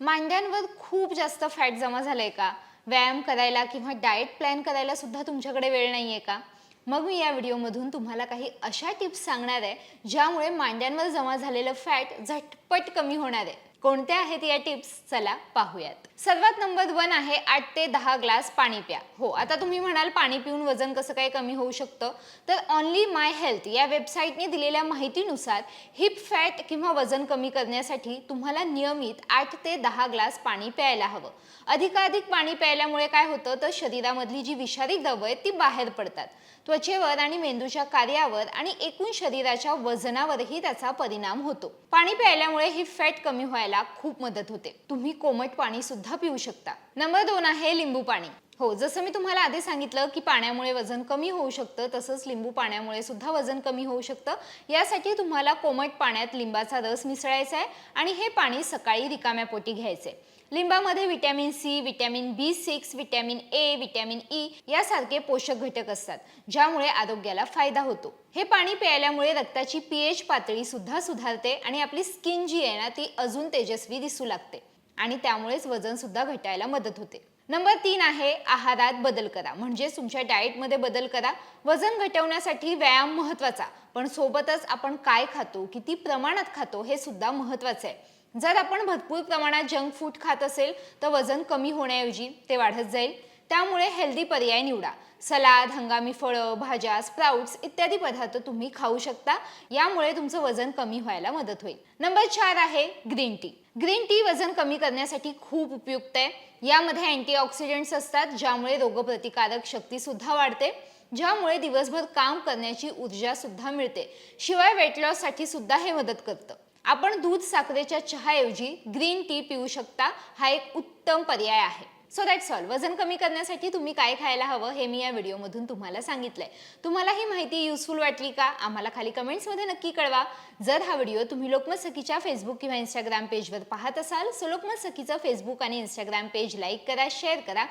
मांड्यांवर खूप जास्त फॅट जमा झालंय का? व्यायाम करायला किंवा डाएट प्लॅन करायला सुद्धा तुमच्याकडे वेळ नाही आहे का? मग मी या व्हिडिओमधून तुम्हाला काही अशा टिप्स सांगणार आहे ज्यामुळे मांड्यांवर जमा झालेलं फॅट झटपट कमी होणार आहे. कोणत्या आहेत या टिप्स? चला पाहूयात. सर्वात नंबर वन आहे आठ ते दहा ग्लास पाणी प्या. हो आता तुम्ही म्हणाल पाणी पिऊन वजन कसं काय कमी होऊ शकतं? तर ऑनली माय हेल्थ या वेबसाईटने दिलेल्या माहितीनुसार हिप फॅट किंवा वजन कमी करण्यासाठी तुम्हाला नियमित आठ ते दहा ग्लास पाणी प्यायला हवं. अधिकाधिक पाणी प्यायल्यामुळे काय होतं? तर शरीरामधली जी विषारी द्रव आहेत ती बाहेर पडतात. त्वचेवर आणि मेंदूच्या कार्यावर आणि एकूण शरीराच्या वजनावरही त्याचा परिणाम होतो. पाणी प्यायल्यामुळे ही फॅट कमी व्हायला खूप मदत होते. तुम्ही कोमट पाणी सुद्धा पिऊ शकता. नंबर दोन आहे लिंबू पाणी हो जसं मी तुम्हाला आधी सांगितलं की पाण्यामुळे वजन कमी होऊ शकतं तसंच लिंबू पाण्यामुळे सुद्धा वजन कमी होऊ शकतं. यासाठी तुम्हाला कोमट पाण्यात लिंबाचा रस मिसळायचा आहे आणि हे पाणी सकाळी रिकाम्या पोटी घ्यायचे. लिंबामध्ये vitamin C vitamin B six vitamin A vitamin E यासारखे पोषक घटक असतात ज्यामुळे आरोग्याला फायदा होतो. हे पाणी प्यायल्यामुळे रक्ताची पीएच पातळी सुद्धा सुधारते आणि आपली स्किन जी आहे ना ती अजून तेजस्वी दिसू लागते. आणि त्यामुळेच वजन सुद्धा घटायला मदत होते. नंबर तीन आहे आहारात बदल करा. म्हणजे तुमच्या डाएटमध्ये बदल करा. वजन घटवण्यासाठी व्यायाम महत्त्वाचा पण सोबतच आपण काय खातो किती प्रमाणात खातो हे सुद्धा महत्वाचं आहे. जर आपण भरपूर प्रमाणात जंक फूड खात असेल तर वजन कमी होण्याऐवजी ते वाढत जाईल. त्यामुळे हेल्दी पर्याय निवडा. सलाद हंगामी फळं भाज्या स्प्राउट्स इत्यादी पदार्थ तुम्ही खाऊ शकता. यामुळे तुमचं वजन कमी व्हायला मदत होईल. नंबर चार आहे ग्रीन टी. ग्रीन टी वजन कमी करण्यासाठी खूप उपयुक्त आहे. यामध्ये अँटीऑक्सिडंट्स असतात ज्यामुळे रोगप्रतिकारक शक्ती सुद्धा वाढते ज्यामुळे दिवसभर काम करण्याची ऊर्जा सुद्धा मिळते. शिवाय वेट लॉससाठी सुद्धा हे मदत करतं. आपण दूध साखरेच्या चहाऐवजी ग्रीन टी पिऊ शकता. हा एक उत्तम पर्याय आहे. सो दॅट्स ऑल वजन कमी करण्यासाठी तुम्ही काय खायला हवं हे मी या व्हिडिओमधून तुम्हाला सांगितलंय. तुम्हाला ही माहिती युजफुल वाटली का? आम्हाला खाली कमेंट्समध्ये नक्की कळवा. जर हा व्हिडिओ तुम्ही लोकमत सखीच्या फेसबुक किंवा इंस्टाग्राम पेजवर पाहत असाल सो लोकमत सखीचं फेसबुक आणि इंस्टाग्राम पेज लाईक करा शेअर करा.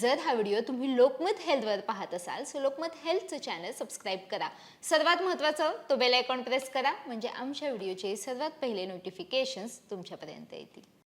जर हा व्हिडिओ तुम्ही लोकमत हेल्थवर पाहत असाल सो लोकमत हेल्थचं चॅनल सबस्क्राईब करा. सर्वात महत्त्वाचं तो बेल आयकॉन प्रेस करा म्हणजे आमच्या व्हिडिओचे सर्वात पहिले नोटिफिकेशन्स तुमच्यापर्यंत येतील.